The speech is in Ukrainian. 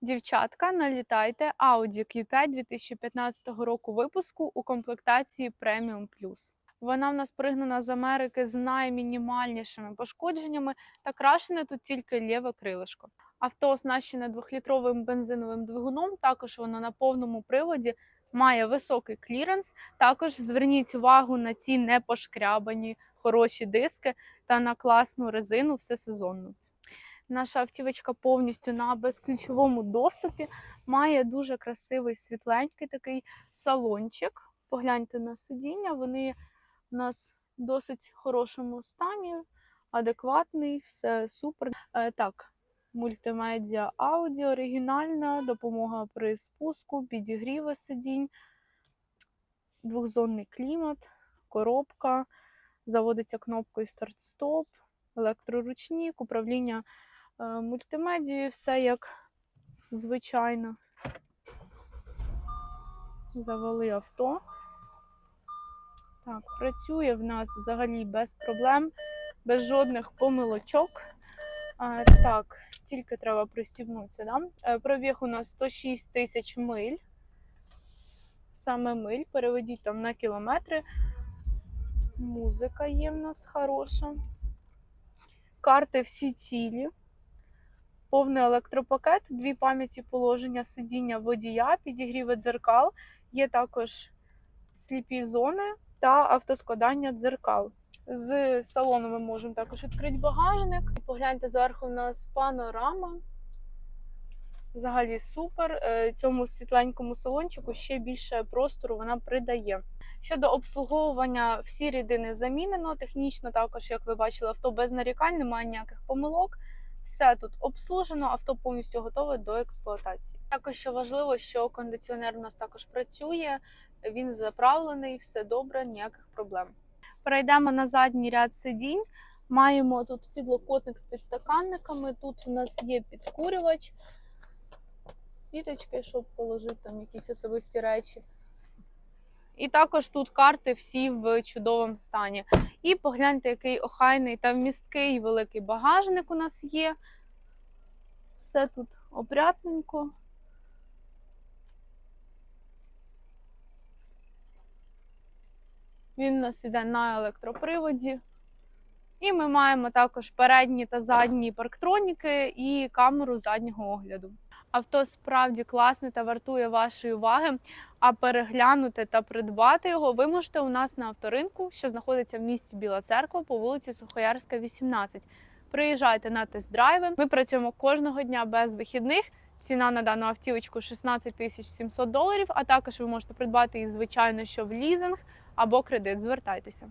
Дівчатка, налітайте Audi Q5 2015 року випуску у комплектації Premium Plus. Вона в нас пригнана з Америки з наймінімальнішими пошкодженнями та крашене тут тільки ліве крилишко. Авто оснащене двохлітровим бензиновим двигуном. Також воно на повному приводі має високий кліренс. Також зверніть увагу на ці непошкрябані хороші диски та на класну резину всесезонну. Наша автівочка повністю на безключовому доступі. Має дуже красивий світленький такий салончик. Погляньте на сидіння. Вони у нас в досить хорошому стані, адекватний, все супер. Е, так, мультимедіа аудіо оригінальна, допомога при спуску, підігріви сидінь, двохзонний клімат, коробка, заводиться кнопкою старт-стоп, електроручник, управління мультимедією, все як звичайно. Завели авто. Так, працює в нас взагалі без проблем, без жодних помилочок. А, так, тільки треба пристібнутися. Да? Е, Пробіг у нас 106 тисяч миль. Саме миль, переведіть там на кілометри. Музика є в нас хороша. Карти всі цілі. Повний електропакет, дві пам'яті положення сидіння водія, підігріви дзеркал. Є також сліпі зони та автоскладання дзеркал. З салону ми можемо також відкрити багажник. Погляньте, зверху у нас панорама. Взагалі супер. Е, Цьому світленькому салончику ще більше простору вона придає. Щодо обслуговування, всі рідини замінено. Технічно також, як ви бачили, авто без нарікань, немає ніяких помилок. Все тут обслужено, авто повністю готове до експлуатації. Також що важливо, що кондиціонер у нас також працює, він заправлений, все добре, ніяких проблем. Перейдемо на задній ряд сидінь. Маємо тут підлокотник з підстаканниками. Тут у нас є підкурювач, сіточки, щоб положити там якісь особисті речі. І також тут карти всі в чудовому стані. І погляньте, який охайний та вмісткий великий багажник у нас є. Все тут опрятненько. Він у нас іде на електроприводі. І ми маємо також передні та задні парктроніки і камеру заднього огляду. Авто справді класне та вартує вашої уваги. А переглянути та придбати його ви можете у нас на авторинку, що знаходиться в місті Біла Церква по вулиці Сухоярська, 18. Приїжджайте на тест-драйви. Ми працюємо кожного дня без вихідних. Ціна на дану автівочку 16 тисяч 700 доларів. А також ви можете придбати її, звичайно, що в лізинг або кредит. Звертайтеся.